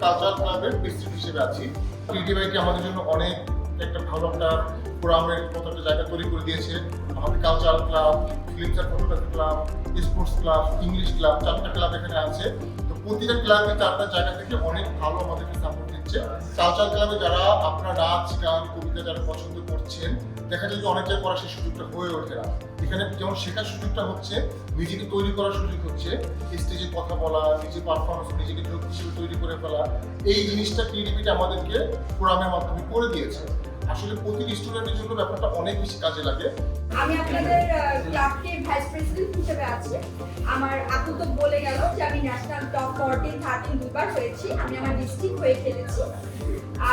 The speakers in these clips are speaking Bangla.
কালচারাল ক্লাবের প্রেসিডেন্ট হিসেবে আছি। ক্রিয়েটিভিটি আমাদের জন্য অনেক একটা ভালো একটা ফোরামের মতো একটা জায়গা তৈরি করে দিয়েছে। আমাদের cultural club films photography club sports club English club চারটা ক্লাব এখানে আছে। তো প্রতিটা ক্লাবে চারটা জায়গা থেকে অনেক ভালো আমাদেরকে সাপোর্ট ক্লাবে যারা আপনার নাচ, গান, কবিতা যারা পছন্দ করছেন, দেখা যায় যে অনেক জায়গায় করার সেই সুযোগটা হয়ে ওঠে না। এখানে যেমন শেখার সুযোগটা হচ্ছে, নিজেকে তৈরি করার সুযোগ হচ্ছে স্টেজে কথা বলা, নিজে পারফরমেন্স নিজেকে যোগ হিসেবে তৈরি করে ফেলা, এই জিনিসটা ক্রিয়েটিভিটি আমাদেরকে ফোরামের মাধ্যমে করে দিয়েছে। আসলে প্রতিটি স্টুডেন্টের জন্য ব্যাপারটা অনেক বেশি কাজে লাগে। আমি আপনাদের ক্লাবকে ভাইস প্রেসিডেন্ট হিসেবে আছি। আমার আপু তো বলে গেল যে আমি ন্যাশনাল টপ ফোরটিন থার্টিন দুবার হয়েছি। আমি আমার ডিস্ট্রিক্ট হয়ে খেলেছি।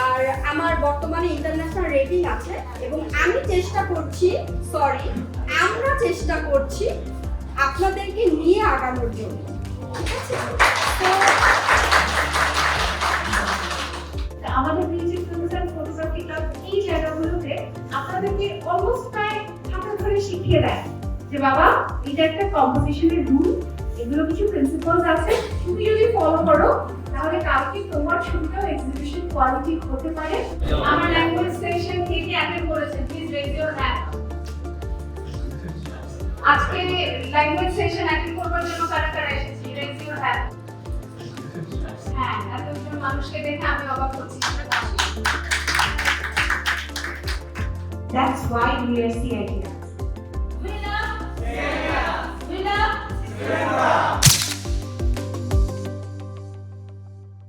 আর আমার বর্তমানে ইন্টারন্যাশনাল রেটিং আছে এবং আমি চেষ্টা করছি সরি আমরা চেষ্টা করছি আপনাদেরকে নিয়ে আগানোর জন্য। ঠিক আছে? আমাদের ক্রিয়েটিভ ফিল্মস ফটোগ্রাফি ক্লাব এই জায়গাগুলোতে আপনাদেরকে শিখিয়ে দেয় যে বাবা, এটা একটা কম্পোজিশনের রুল এগুলো কিছু প্রিন্সিপালস আছে। তুমি যদি ফলো করো, তাহলে কালকে তোমার ছবিটাও এক্সিবিশন কোয়ালিটি হতে পারে। আমার ল্যাঙ্গুয়েজ কে কে অ্যাটেন্ড করেছে প্লিজ রেজ ইওর আজকে ল্যাঙ্গুয়েজ সেকশন অ্যাটেন্ড করবার জন্য কারা কারা রেজ ইওর হ্যাঁ এতজন মানুষকে দেখে আমি অবাক হচ্ছি That's why we are CITR. Amen.